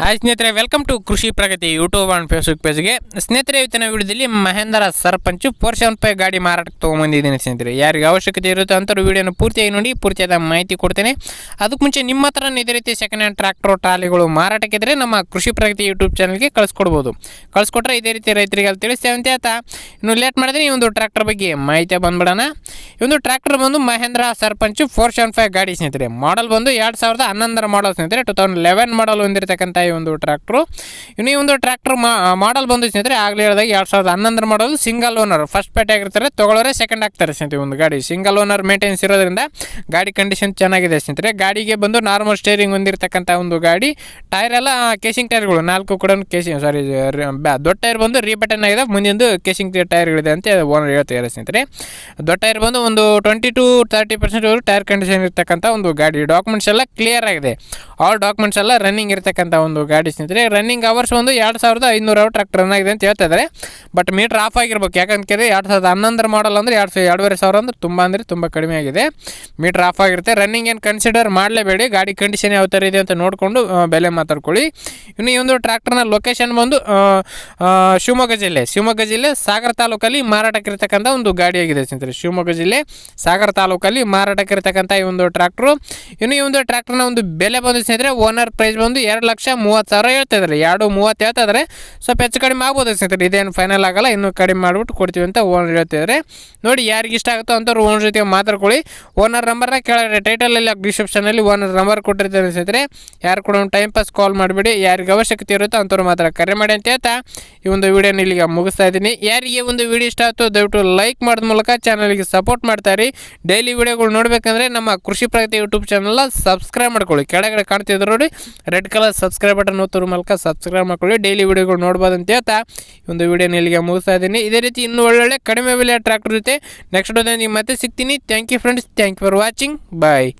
Hi ಸ್ನೇಹಿತರೆ welcome to Krishi Pragati YouTube and Facebook ಪೇಜ್ಗೆ ಸ್ನೇಹಿತರೆ, ಇವತ್ತಿನ ವಿಡಿಯೋದಲ್ಲಿ Mahindra Sarpanch four seven five ಗಾಡಿ ಮಾರಾಟಕ್ಕೆ ತೊಗೊಂಬಂದಿದ್ದೀನಿ ಸ್ನೇಹಿತರೆ. ಯಾರಿಗೆ ಅವಶ್ಯಕತೆ ಇರುತ್ತೆ ಅಂಥವ್ರು ವೀಡಿಯೋನ ಪೂರ್ತಿಯಾಗಿ ನೋಡಿ, ಪೂರ್ತಿಯಾದ ಮಾಹಿತಿ ಕೊಡ್ತೇನೆ. ಅದಕ್ಕೆ ಮುಂಚೆ ನಿಮ್ಮ ಹತ್ರ ಇದೇ ರೀತಿ ಸೆಕೆಂಡ್ ಹ್ಯಾಂಡ್ ಟ್ರ್ಯಾಕ್ಟರ್ ಟ್ರಾಲಿಗಳು ಮಾರಾಟಕ್ಕಿದ್ರೆ ನಮ್ಮ ಕೃಷಿ ಪ್ರಗತಿ ಯೂಟ್ಯೂಬ್ ಚಾನಲ್ಗೆ ಕಳಿಸ್ಕೊಡ್ಬೋದು. ಕಳಿಸ್ಕೊಟ್ರೆ ಇದೇ ರೀತಿ ರೈತರಿಗೆ ಅಲ್ಲಿ ತಿಳಿಸ್ತೇವೆ ಅಂತ ಇನ್ನು ಲೇಟ್ ಮಾಡಿದ್ರೆ ಈ ಒಂದು ಟ್ರ್ಯಾಕ್ಟರ್ ಬಗ್ಗೆ ಮಾಹಿತಿ ಬಂದ್ಬಿಡೋಣ. ಈ ಒಂದು ಟ್ರ್ಯಾಕ್ಟರ್ ಬಂದು Mahindra Sarpanch four seven five ಗಾಡಿ ಸ್ನೇಹಿತರೆ. ಮಾಡಲ್ ಬಂದು ಎರಡು ಸಾವಿರದ ಹನ್ನೊಂದರ ಮಾಡಲ್ ಸ್ನೇಹಿತರೆ. ಟು ತೌಸಂಡ್ ಲೆವೆನ್ ಮಾಡಲ್ ಹೊಂದಿರತಕ್ಕಂಥ ಈ ಒಂದು ಟ್ರ್ಯಾಕ್ಟ್ರು. ಇನ್ನು ಈ ಒಂದು ಟ್ರ್ಯಾಕ್ಟರ್ ಮಾಡಲ್ ಬಂದು ಸ್ನೇಹಿತರೆ, ಆಗಲೇ ಹೇಳಿದಾಗ ಎರಡು ಸಾವಿರದ ಹನ್ನೊಂದರ ಮಾಡೋದು ಸಿಂಗಲ್ ಓನರ್ ಫಸ್ಟ್ ಪೇಟೆ ಆಗಿರ್ತಾರೆ ತೊಗೊಳೋರೆ ಸೆಕೆಂಡ್ ಆಗ್ತಾರೆ ಸ್ನೇಹಿತರೆ ಒಂದು ಗಾಡಿ. ಸಿಂಗಲ್ ಓನರ್ ಮೇಂಟೆನ್ಸ್ ಇರೋದ್ರಿಂದ ಗಾಡಿ ಕಂಡೀಷನ್ ಚೆನ್ನಾಗಿದೆ ಸ್ನೇಹಿತರೆ. ಗಾಡಿಗೆ ಬಂದು ನಾರ್ಮಲ್ ಸ್ಟೇರಿಂಗ್ ಹೊಂದಿರತಕ್ಕಂಥ ಒಂದು ಗಾಡಿ. ಟೈರ್ ಎಲ್ಲ ಕೇಸಿಂಗ್ ಟೈರ್ಗಳು ನಾಲ್ಕು ಕೂಡ ಕೇಸಿಂಗ್ ಸಾರಿ ದೊಡ್ಡ ಟೈರ್ ಬಂದು ರೀಬಟನ್ ಆಗಿದೆ. ಮುಂದಿಂದು ಕೇಸಿಂಗ್ ಟೈರ್ಗಳಿದೆ ಅಂತ ಓನರ್ ಹೇಳ್ತಾರೆ ಸ್ನೇಹಿತರೆ. ದೊಡ್ಡ ಟೈರ್ ಬಂದು ಒಂದು twenty two thirty percent tyre condition ಇರ್ತಕ್ಕಂಥ ಒಂದು ಗಾಡಿ. ಡಾಕ್ಯುಮೆಂಟ್ಸ್ ಎಲ್ಲ ಕ್ಲಿಯರ್ ಆಗಿದೆ. ಆಲ್ ಡಾಕ್ಯುಮೆಂಟ್ಸ್ ಎಲ್ಲ ರನ್ನಿಂಗ್ ಇರ್ತಕ್ಕಂಥ ಒಂದು ಗಾಡಿ ಸ್ನೇಹಿತರೆ ರನ್ನಿಂಗ್ ಅವರ್ಸ್ ಒಂದು ಎರಡು ಸಾವಿರದ ಐನೂರು ಟ್ರ್ಯಾಕ್ಟರ್ ರನ್ ಆಗಿದೆ ಅಂತ ಹೇಳ್ತಾ ಇದ್ದಾರೆ ಬಟ್ ಮೀಟ್ರ್ ಆಫ್ ಆಗಿರ್ಬೇಕು. ಯಾಕಂತ ಕೇಳಿ ಎರಡು ಸಾವಿರದ ಹನ್ನೊಂದರ ಮಾಡಲ್ ಅಂದರೆ ಎರಡು ಸಾವಿರ, ಎರಡುವರೆ ಸಾವಿರ ಅಂದ್ರೆ ತುಂಬ ಅಂದರೆ ತುಂಬ ಕಡಿಮೆ ಆಗಿದೆ. ಮೀಟ್ರ್ ಆಫ್ ಆಗಿರುತ್ತೆ. ರನ್ನಿಂಗ್ ಏನು ಕನ್ಸಿಡರ್ ಮಾಡಲೇಬೇಡಿ. ಗಾಡಿ ಕಂಡೀಷನ್ ಯಾವ ಥರ ಇದೆ ಅಂತ ನೋಡಿಕೊಂಡು ಬೆಲೆ ಮಾತಾಡ್ಕೊಳ್ಳಿ. ಇನ್ನು ಈ ಒಂದು ಟ್ರ್ಯಾಕ್ಟರ್ನ ಲೊಕೇಶನ್ ಬಂದು ಶಿವಮೊಗ್ಗ ಜಿಲ್ಲೆ. ಶಿವಮೊಗ್ಗ ಜಿಲ್ಲೆ ಸಾಗರ ತಾಲೂಕಲ್ಲಿ ಮಾರಾಟಕ್ಕಿರ್ತಕ್ಕಂಥ ಒಂದು ಗಾಡಿಯಾಗಿದೆ ಸ್ನೇಹಿತರೆ. ಶಿವಮೊಗ್ಗ ಜಿಲ್ಲೆ ಸಾಗರ ತಾಲೂಕಲ್ಲಿ ಮಾರಾಟಕ್ಕಿರ್ತಕ್ಕಂಥ ಈ ಒಂದು ಟ್ರ್ಯಾಕ್ಟ್ರು ಇನ್ನು ಈ ಒಂದು ಟ್ರ್ಯಾಕ್ಟರ್ನ ಒಂದು ಬೆಲೆ ಬಂದು ಸ್ನೇಹಿತರೆ ಓನರ್ ಪ್ರೈಸ್ ಬಂದು ಎರಡು ಲಕ್ಷ ಮೂವತ್ತು ಸಾವಿರ ಹೇಳ್ತಾ ಎರಡು ಮೂವತ್ತು ಹೇಳ್ತಾ ಇದ್ದಾರೆ ಸ್ವಲ್ಪ ಹೆಚ್ಚು ಕಡಿಮೆ ಆಗ್ಬೋದು ಸ್ನೇಹಿತರೆ. ಇದೇನು ಫೈನಲ್ ಆಗಲ್ಲ. ಇನ್ನೂ ಕಡಿಮೆ ಮಾಡಿಬಿಟ್ಟು ಕೊಡ್ತೀವಿ ಅಂತ ಓನರ್ ಹೇಳ್ತಿದ್ರೆ ನೋಡಿ, ಯಾರಿಗೆ ಇಷ್ಟ ಆಗುತ್ತೋ ಅಂಥವ್ರು ಓನರ್ ಜೊತೆ ಮಾತಾಡ್ಕೊಳ್ಳಿ. ಓನರ್ ನಂಬರ್ನ ಕೆಳಗಡೆ ಟೈಟಲಲ್ಲಿ ಡಿಸ್ಕ್ರಿಪ್ಷನಲ್ಲಿ ಓನರ್ ನಂಬರ್ ಕೊಟ್ಟಿರ್ತಾರೆ ಸ್ನೇಹಿತರೆ. ಯಾರು ಕೂಡ ಒಂದು ಟೈಮ್ ಪಾಸ್ ಕಾಲ್ ಮಾಡಿಬಿಡಿ. ಯಾರಿಗೆ ಅವಶ್ಯಕತೆ ಇರುತ್ತೋ ಅಂಥವ್ರು ಮಾತ್ರ ಕರೆ ಮಾಡಿ ಅಂತ ಹೇಳ್ತಾ ಈ ಒಂದು ವಿಡಿಯೋನ ಇಲ್ಲಿಗೆ ಮುಗಿಸ್ತಾ ಇದ್ದೀನಿ. ಯಾರಿಗೆ ಒಂದು ವಿಡಿಯೋ ಇಷ್ಟ ಆಯ್ತು ದಯವಿಟ್ಟು ಲೈಕ್ ಮಾಡಿದ ಮೂಲಕ ಚಾನಲ್ಗೆ ಸಪೋರ್ಟ್ ಮಾಡ್ತಾರೆ ಡೈಲಿ ವಿಡಿಯೋಗಳು ನೋಡಬೇಕಂದ್ರೆ ನಮ್ಮ ಕೃಷಿ ಪ್ರಗತಿ ಯೂಟ್ಯೂಬ್ ಚಾನಲ್ನ ಸಬ್ಸ್ಕ್ರೈಬ್ ಮಾಡ್ಕೊಳ್ಳಿ. ಕೆಳಗಡೆ ಕಾಣ್ತಿದ್ರು ನೋಡಿ ರೆಡ್ ಕಲರ್ ಸಬ್ಸ್ಕ್ರೈಬ್ ಬಟನ್ ಒತ್ತೋದ್ರ ಮೂಲಕ ಸಬ್ಸ್ಕ್ರೈಬ್ ಮಾಡ್ಕೊಳ್ಳಿ. ಡೈಲಿ ವಿಡಿಯೋಗಳು ನೋಡ್ಬೋದು ಅಂತ ಹೇಳ್ತಾ ಒಂದು ವಿಡಿಯೋನ ಇಲ್ಲಿಗೆ ಮುಗಿಸ್ತಾ ಇದ್ದೀನಿ. ಇದೇ ರೀತಿ ಇನ್ನೂ ಒಳ್ಳೊಳ್ಳೆ ಕಡಿಮೆ ಬೆಲೆಯ ಟ್ರ್ಯಾಕ್ಟರ್ ಜೊತೆ ನೆಕ್ಸ್ಟ್ ಡೇ ಮತ್ತೆ ಸಿಗ್ತೀನಿ. Thank you friends thank you for watching bye